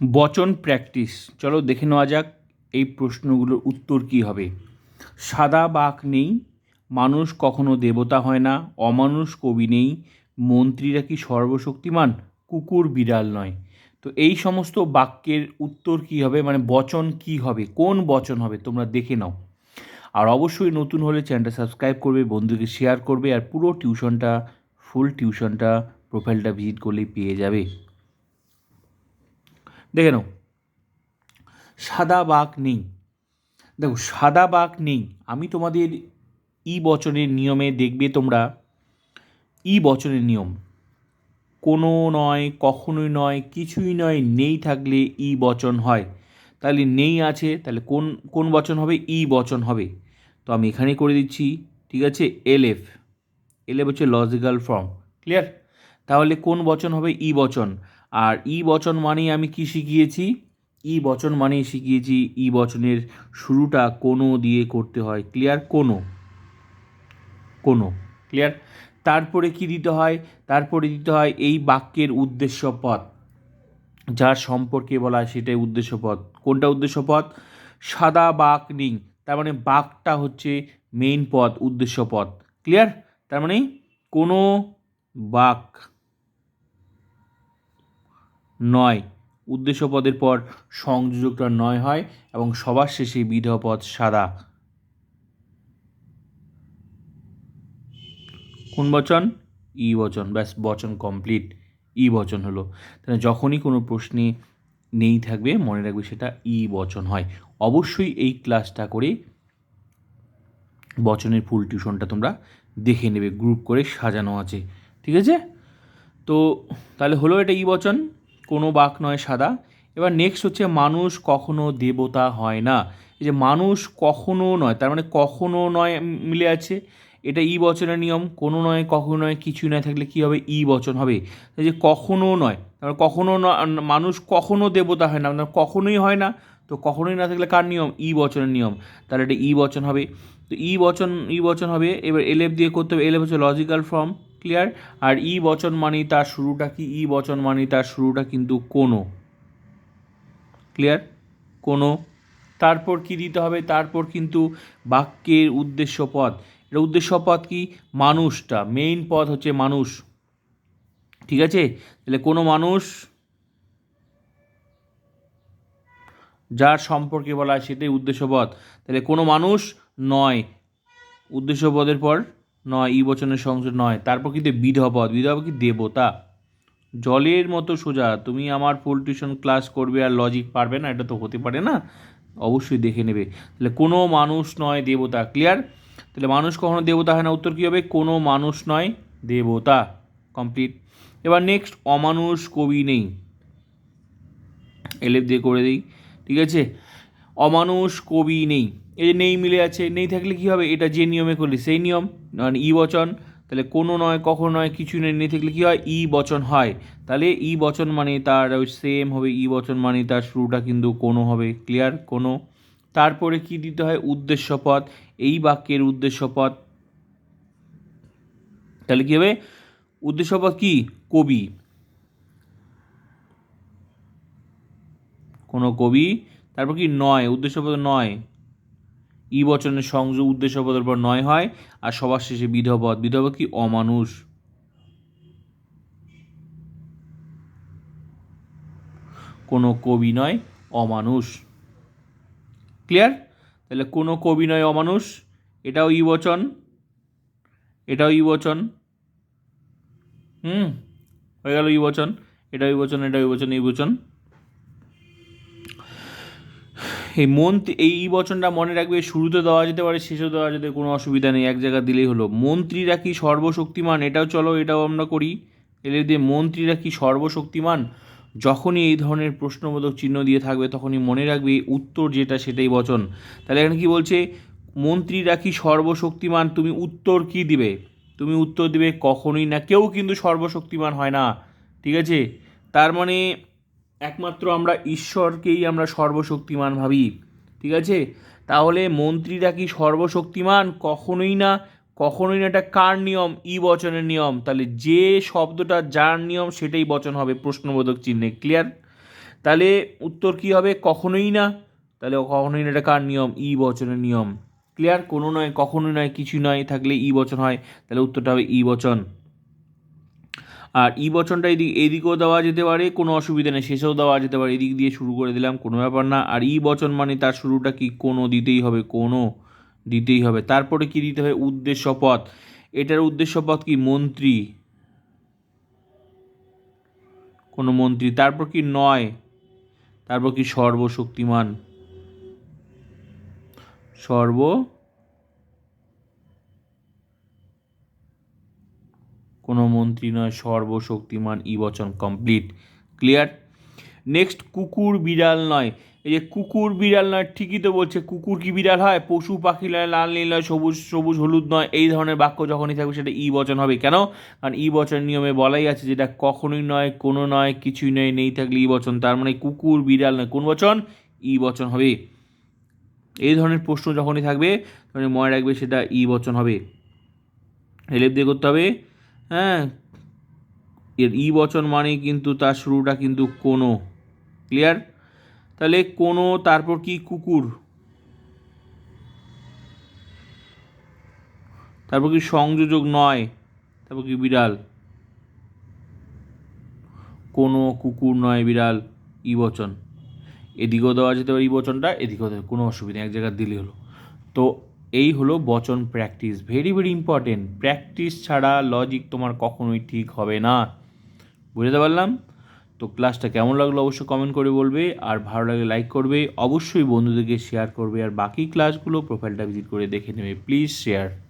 বচন প্র্যাকটিস চলো দেখে নেওয়া যাক এই প্রশ্নগুলোর উত্তর কী হবে। সাদা বাঘ নেই, মানুষ কখনো দেবতা হয় না, অমানুষ কবি নেই, মন্ত্রীরা কি সর্বশক্তিমান? কুকুর বিড়াল নয়। তো এই সমস্ত বাক্যের উত্তর কী হবে? মানে বচন কী হবে? কোন বচন হবে? তোমরা দেখে নাও। আর অবশ্যই নতুন হলে চ্যানেলটা সাবস্ক্রাইব করবে, বন্ধুকে শেয়ার করবে, আর পুরো টিউশনটা ফুল টিউশনটা প্রোফাইলটা ভিজিট করলেই পেয়ে যাবে। দেখে নাও। সাদা বাঘ নেই। দেখো, সাদা বাঘ নেই। আমি তোমাদের ই বচনের নিয়মে দেখবে তোমরা। ই বচনের নিয়ম। কোনো নয়, কখনোই নয়, কিছুই নয়, নেই থাকলে ই বচন হয়। তাহলে নেই আছে, তাহলে কোন কোন বচন হবে? ই বচন হবে। তো আমি এখানে করে দিচ্ছি, ঠিক আছে? এলএফ এলএফ হচ্ছে লজিক্যাল ফর্ম, ক্লিয়ার? তাহলে কোন বচন হবে? ই বচন। আর ই বচন মানেই আমি কি শিখিয়েছি? ই বচন মানেই শিখিয়েছি, ই বচনের শুরুটা কোনো দিয়ে করতে হয়। ক্লিয়ার? কোনো। কোনো। ক্লিয়ার? তারপরে কি দিতে হয়? তারপরে দিতে হয় এই বাক্যের উদ্দেশ্য পদ যার সম্পর্কে বলা হয় সেটাই উদ্দেশ্য পদ কোনটা উদ্দেশ্য পদ সাদা বাঘ নিং তার মানে বাঘটা হচ্ছে মেইন পথ উদ্দেশ্য পদ ক্লিয়ার? তার মানে কোনো বাক। নয়। উদ্দেশ্য পদের পর সংযোজকটা নয় হয় এবং সবার শেষে বিধেয় পদ সাদা। কোন বচন? ই বচন। ব্যাস, বচন কমপ্লিট ই বচন হলো। তাহলে যখনই কোনো প্রশ্নে নেই থাকবে, মনে রাখবে সেটা ই বচন হয়। অবশ্যই এই ক্লাসটা করে বচনের ফুল টিউশনটা তোমরা দেখে নেবে গ্রুপ করে সাজানো আছে। ঠিক আছে? তো তাহলে হলো এটা ই বচন। কোনো বাক নয় সাদা। এবার নেক্সট হচ্ছে মানুষ কখনো দেবতা হয় না। এই যে মানুষ কখনো নয়, তার মানে কখনো নয় মিলে আছে। এটা ই বচনের নিয়ম, কোনো নয়, কখনো নয় কিছুই নয় থাকলে কী হবে? ই বচন হবে। এই যে কখনো নয়, তার কখনো মানুষ কখনো দেবতা হয় না মানে কখনোই হয় না। তো কখনোই না থাকলে কার নিয়ম? ই বচনের নিয়ম। তাহলে এটা ই বচন হবে। তো ই বচন ই বচন হবে, এবার এলএফ দিয়ে করতে হবে। এলএফ হচ্ছে লজিক্যাল ফর্ম ক্লিয়ার আর ই বচন মানেই তার শুরুটা কি? ই বচন মানেই তার শুরুটা কিন্তু কোনো। ক্লিয়ার কোনো। তারপর কি দিতে হবে? তারপর কিন্তু বাক্যের উদ্দেশ্য পদ এটা উদ্দেশ্য পদ কি? মানুষটা। মেইন পদ হচ্ছে মানুষ। ঠিক আছে? তাহলে কোনো মানুষ যার সম্পর্কে বলা হয় সেটাই উদ্দেশ্যপদ তাহলে কোনো মানুষ নয়। উদ্দেশ্যপদের পর নয়, ই বচনের সংযোগ নয়। তারপর কিন্তু বিধপদ বিধব কি? দেবতা। জলের মতো সোজা, তুমি আমার ফুল টিউশন ক্লাস করবে আর লজিক পারবে না, এটা তো হতে পারে না। অবশ্যই দেখে নেবে। তাহলে কোনো মানুষ নয় দেবতা ক্লিয়ার তাহলে মানুষ কখনো দেবতা হয় না, উত্তর কী হবে? কোনো মানুষ নয় দেবতা। কমপ্লিট এবার নেক্সট অমানুষ কবি নেই। এলেপ দিয়ে করে দিই, ঠিক আছে? অমানুষ কবি নেই। এই যে নেই মিলে আছে, নেই থাকলে কী হবে? এটা যে নিয়মে করলি, সেই নিয়ম। মানে ই বচন, তাহলে কোনো নয়, কখনো নয়, কিছু নেই নেই থাকলে কী হয়? ই বচন হয়। তাহলে ই বচন মানে তার ওই সেম হবে, ই বচন মানে তার শুরুটা কিন্তু কোনো হবে ক্লিয়ার কোনো। তারপরে কি দিতে হয়? উদ্দেশ্য পদ এই বাক্যের উদ্দেশ্য পদ তাহলে কী হবে? উদ্দেশ্য পদ কি? কবি। কোনো কবি তারপর কি নয় উদ্দেশ্যপদ নয়। ই বচনের সংযোগ উদ্দেশ্যপদের পর নয় হয়, আর সবার শেষে বিধপদ বিধপদ কি অমানুষ। কোনো কবি নয়, অমানুষ। ক্লিয়ার? তাহলে কোনো কবি নয়, অমানুষ? এটাও ই বচন। এটাও ই বচন। হুম? হয়ে গেল ই বচন। এটাও ই বচন, এটাও ই বচন এই বচন। এই মন এই বচনটা মনে রাখবে, শুরুতে দেওয়া যেতে পারে, শেষে দেওয়া যেতে কোনো অসুবিধা নেই, এক জায়গা দিলেই হলো। মন্ত্রীরা কি সর্বশক্তিমান? এটাও চলো, এটাও আমরা করি। এলে দিয়ে মন্ত্রীরা কি সর্বশক্তিমান? যখনই এই ধরনের প্রশ্নবোধক চিহ্ন দিয়ে থাকবে, তখনই মনে রাখবে উত্তর যেটা, সেটাই বচন। তাহলে এখানে কি বলছে? মন্ত্রীরা কি সর্বশক্তিমান? তুমি উত্তর কি দিবে? তুমি উত্তর দিবে কখনোই না, কেউ কিন্তু সর্বশক্তিমান হয় না। ঠিক আছে? তার মানে একমাত্র আমরা ঈশ্বরকেই আমরা সর্বশক্তিমান ভাবি, ঠিক আছে? তাহলে মন্ত্রীরা কি সর্বশক্তিমান? কখনোই না। কখনোই না, এটা কার নিয়ম? ই বচনের নিয়ম। তাহলে যে শব্দটা যার নিয়ম সেটাই বচন হবে, প্রশ্নবোধক চিহ্নে। ক্লিয়ার? তাহলে উত্তর কি হবে? কখনোই না। তাহলে কখনোই না, এটা কার নিয়ম? ই বচনের নিয়ম। ক্লিয়ার? কোনো নয়, কখনোই নয় কিছু নয়, থাকলে ই বচন হয়। তাহলে উত্তরটা হবে ই বচন। আর ই বচনটা এদিক এদিকেও দেওয়া যেতে পারে, কোনো অসুবিধা নেই, শেষেও দেওয়া যেতে পারে, এদিক দিয়ে শুরু করে দিলাম, কোনো ব্যাপার না। আর ই বচন মানে তার শুরুটা কি, কোনো দিতেই হবে, কোনো দিতেই হবে। তারপরে কি দিতে হবে উদ্দেশ্য পথ। এটার উদ্দেশ্য পথ কি? মন্ত্রী। কোনো মন্ত্রী। তারপর কি নয়? তারপর কি সর্বশক্তিমান? সর্ব কোনো মন্ত্রী নয়, সর্বশক্তিমান ই বচন কমপ্লিট ক্লিয়ার নেক্সট কুকুর বিড়াল নয়। এই যে কুকুর বিড়াল নয়, ঠিকই তো বলছে, কুকুর কি বিড়াল হয়? পশু, পাখি নয়, লাল, নীল নয়, সবুজ সবুজ, হলুদ নয়, এই ধরনের বাক্য যখনই থাকবে সেটা ই বচন হবে। কেন? কারণ ই বচন নিয়মে বলাই আছে যেটা কখনোই নয়, কোনো নয়, কিছুই নয়, নেই থাকলে ই বচন তার মানে কুকুর বিড়াল নয়। কোন বচন? ই বচন হবে। এই ধরনের প্রশ্ন যখনই থাকবে তখন মনে রাখবে সেটা ই বচন হবে। এলেপ দিয়ে করতে হবে। হ্যাঁ এর ই বচন মানে কিন্তু তার শুরুটা কিন্তু কোনো ক্লিয়ার তাহলে কোনো, তারপর কি কুকুর? তারপর কি সংযোজক নয়, তারপর কি বিড়াল? কোনো কুকুর নয়, বিড়াল, ই বচন। এদিকেও দেওয়া যেতে পারে ই বচনটা, এদিকেও দেওয়া কোনো অসুবিধা এক জায়গায় দিলে হলো। তো এই হলো বচন practice very very important practice ছাড়া লজিক তোমার কখনোই ঠিক হবে না। বুঝতে পারলাম? তো ক্লাসটা কেমন লাগল অবশ্যই কমেন্ট করে বলবে। আর ভালো লাগলে লাইক করবে। অবশ্যই বন্ধুদেরকে শেয়ার করবে। আর বাকি ক্লাসগুলো প্রোফাইলটা ভিজিট করে দেখে নেবে। Please share